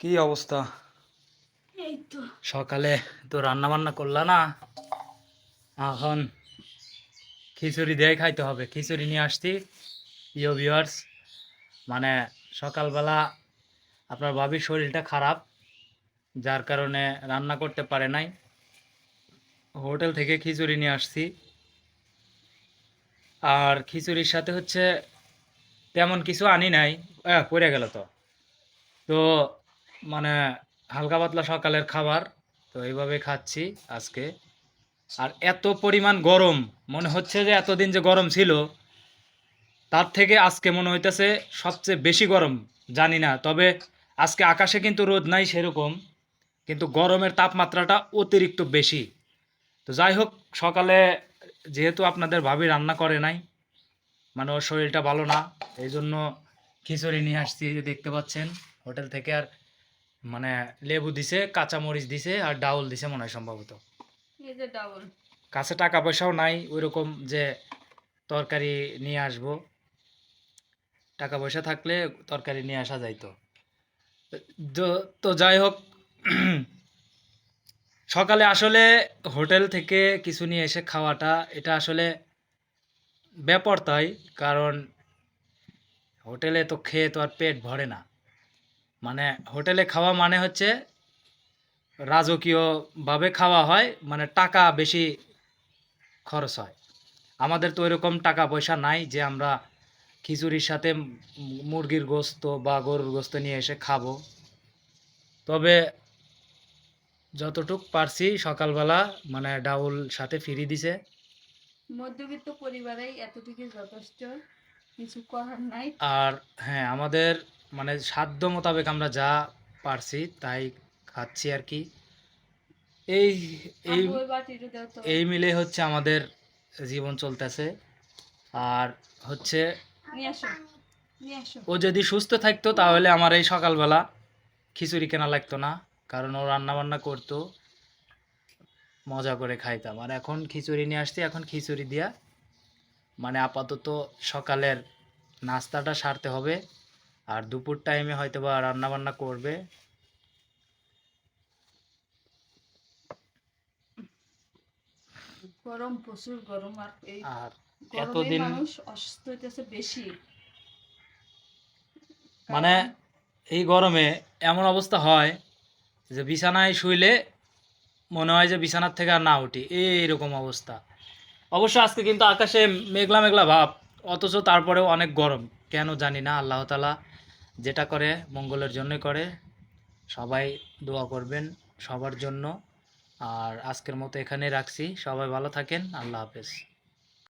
কি অবস্থা? সকালে তো রান্না বান্না করলা না? এখন খিচুড়ি দিয়ে খাইতে হবে। খিচুড়ি নিয়ে আসছি। ইয়ো ভিউয়ার্স মানে সকালবেলা আপনার ভাবির শরীরটা খারাপ যার কারণে রান্না করতে পারে নাই। হোটেল থেকে খিচুড়ি নিয়ে আসছি। আর খিচুড়ির সাথে হচ্ছে তেমন কিছু আনি নাই। পড়ে গেল তো। তো মানে হালকা পাতলা সকালের খাবার, তো এইভাবে খাচ্ছি আজকে। আর এত পরিমাণ গরম, মনে হচ্ছে যে এতদিন যে গরম ছিল, তার থেকে আজকে মনে হইতেছে সবচেয়ে বেশি গরম, জানি না। তবে আজকে আকাশে কিন্তু রোদ নাই সেরকম, কিন্তু গরমের তাপমাত্রাটা অতিরিক্ত বেশি। তো যাই হোক, সকালে যেহেতু আপনাদের ভাবি রান্না করে নাই মানে ওর শরীরটা ভালো না এই জন্য খিচুড়ি নিয়ে আসছি দেখতে পাচ্ছেন, হোটেল থেকে। আর মানে লেবু দিছে কাঁচামরিচ দিছে আর ডাউল দিছে মনে হয় সম্ভবত। কাছে টাকা পয়সাও নাই ওইরকম যে তরকারি নিয়ে আসব। টাকা পয়সা থাকলে তরকারি নিয়ে আসা যাইতো। তো যাই হোক সকালে আসলে হোটেল থেকে কিছু নিয়ে এসে খাওয়াটা এটা আসলে ব্যাপার তাই কারণ হোটেলে তো খেয়ে তো আর পেট ভরে না। মানে হোটেলে খাওয়া মানে হচ্ছে রাজকীয়ভাবে খাওয়া হয় মানে টাকা বেশি খরচ হয়। আমাদের তো এরকম টাকা পয়সা নাই যে আমরা খিচুড়ির সাথে মুরগির গোস্ত বা গরুর গোস্ত নিয়ে এসে খাব। তবে যতটুক পারছি সকালবেলা মানে ডাউল সাথে ফিরি দিছে। মধ্যবিত্ত পরিবারে এতটুকু যথেষ্ট কিছু করার নাই। আর হ্যাঁ আমাদের মানে সাধ্য মোতাবেক আমরা যা পারছি তাই খাচ্ছি আর কি। এই এই এই মিলে হচ্ছে আমাদের জীবন চলতেছে। আর হচ্ছে ও যদি সুস্থ থাকতো তাহলে আমার এই সকালবেলা খিচুড়ি কেনা লাগতো না কারণ ও রান্না বান্না করতো মজা করে খাইতাম। আর এখন খিচুড়ি নিয়ে আসছি এখন খিচুড়ি দিয়া মানে আপাতত সকালের নাস্তাটা সারতে হবে। আর দুপুর টাইমে হয়তো বা রান্না বান্না করবে। গরম প্রচুর গরম আর এই এতদিন মানুষ অসুস্থ হইতেছে বেশি। মানে এই গরমে এমন অবস্থা হয় যে বিছানায় শুইলে মনে হয় যে বিছানার থেকে আর না উঠি। এইরকম অবস্থা। অবশ্য আজকে কিন্তু আকাশে মেঘলা মেঘলা ভাব অথচ তারপরেও অনেক গরম। কেন জানি না আল্লাহ তালা যেটা করে, মঙ্গলের জন্যই করে। সবাই দোয়া করবেন সবার জন্য। আর আজকের মতো এখানে রাখছি। সবাই ভালো থাকেন। আল্লাহ হাফেজ।